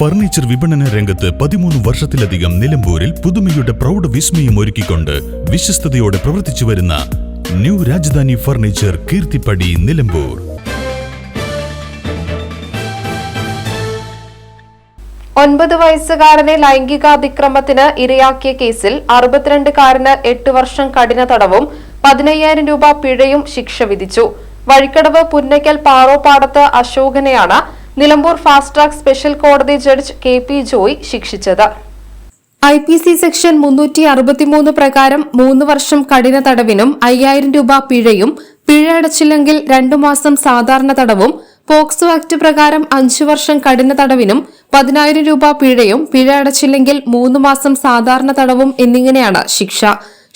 Furniture വിപണന രംഗത്ത് പതിമൂന്ന് വർഷത്തിലധികം നിലമ്പൂരിൽ പുതുമയുടെ പ്രൗഢ വിസ്മയം ഒരുക്കിക്കൊണ്ട് വിശ്വസ്തയോടെ പ്രവർത്തിച്ചു വരുന്ന ന്യൂ രാജധാനി ഫർണിച്ചർ കീർത്തിപ്പടി നിലമ്പൂർ. ഒൻപത് വയസ്സുകാരനെ ലൈംഗികാതിക്രമത്തിന് ഇരയാക്കിയ കേസിൽ അറുപത്തിരണ്ടുകാരന് എട്ട് വർഷം കഠിന തടവും പതിനയ്യായിരം രൂപ പിഴയും ശിക്ഷ വിധിച്ചു. വഴിക്കടവ് പുന്നയ്ക്കൽ പാറോപ്പാടത്ത് അശോകനെയാണ് നിലമ്പൂർ ഫാസ്റ്റ് ട്രാക്ക് സ്പെഷ്യൽ കോടതി ജഡ്ജ് കെ പി ജോയ് ശിക്ഷിച്ചത്. ഐ പി സി സെക്ഷൻ മുന്നൂറ്റി അറുപത്തിമൂന്ന് പ്രകാരം മൂന്ന് വർഷം കഠിന തടവിനും അയ്യായിരം രൂപ പിഴയും പിഴ അടച്ചില്ലെങ്കിൽ രണ്ടു മാസം സാധാരണ തടവും പോക്സോ ആക്ട് പ്രകാരം അഞ്ചു വർഷം കഠിന തടവിനും പതിനായിരം രൂപ പിഴയും പിഴ അടച്ചില്ലെങ്കിൽ മൂന്ന് മാസം സാധാരണ തടവും എന്നിങ്ങനെയാണ് ശിക്ഷ.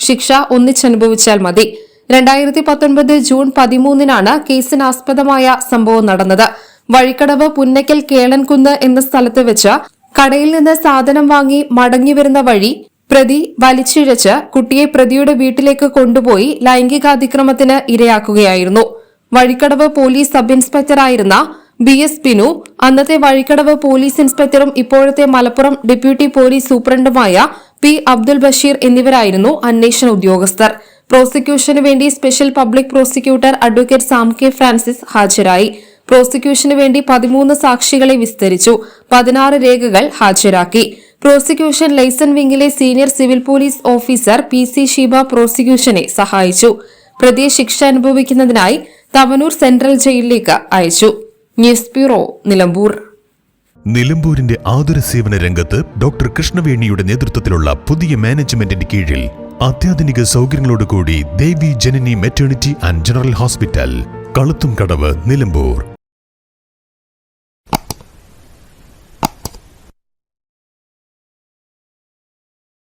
ശിക്ഷ ഒന്നിച്ചനുഭവിച്ചാൽ മതി. രണ്ടായിരത്തി പത്തൊൻപത് ജൂൺ പതിമൂന്നിനാണ് കേസിനാസ്പദമായ സംഭവം നടന്നത്. വഴിക്കടവ് പുന്നയ്ക്കൽ കേളൻകുന്ന് എന്ന സ്ഥലത്ത് വെച്ച് കടയിൽ നിന്ന് സാധനം വാങ്ങി മടങ്ങി വരുന്ന വഴി പ്രതി വലിച്ചിഴച്ച് കുട്ടിയെ പ്രതിയുടെ വീട്ടിലേക്ക് കൊണ്ടുപോയി ലൈംഗികാതിക്രമത്തിന് ഇരയാക്കുകയായിരുന്നു. വഴിക്കടവ് പോലീസ് സബ് ഇൻസ്പെക്ടറായിരുന്ന ബി എസ് പിനു അന്നത്തെ വഴിക്കടവ് പോലീസ് ഇൻസ്പെക്ടറും ഇപ്പോഴത്തെ മലപ്പുറം ഡെപ്യൂട്ടി പോലീസ് സൂപ്രണ്ടുമായ പി അബ്ദുൽ ബഷീർ എന്നിവരായിരുന്നു അന്വേഷണ ഉദ്യോഗസ്ഥർ. പ്രോസിക്യൂഷനു വേണ്ടി special public prosecutor advocate Sam K Francis ഹാജരായി. പ്രോസിക്യൂഷന് വേണ്ടി പതിമൂന്ന് സാക്ഷികളെ വിസ്തരിച്ചു. പതിനാറ് രേഖകൾ ഹാജരാക്കി. Prosecution liaison വിംഗിലെ senior civil police officer P C Sheeba പ്രോസിക്യൂഷനെ സഹായിച്ചു. പ്രതിയെ ശിക്ഷ അനുഭവിക്കുന്നതിനായി തവനൂർ സെൻട്രൽ ജയിലിലേക്ക് അയച്ചു. News bureau Nilambur. നിലമ്പൂരിന്റെ ആതുര സേവന രംഗത്ത് ഡോക്ടർ കൃഷ്ണവേണിയുടെ നേതൃത്വത്തിലുള്ള പുതിയ മാനേജ്മെന്റിന്റെ കീഴിൽ അത്യാധുനിക സൗകര്യങ്ങളോടുകൂടി Devi Janani maternity and general hospital കളുത്തും കടവ് നിലമ്പൂർ.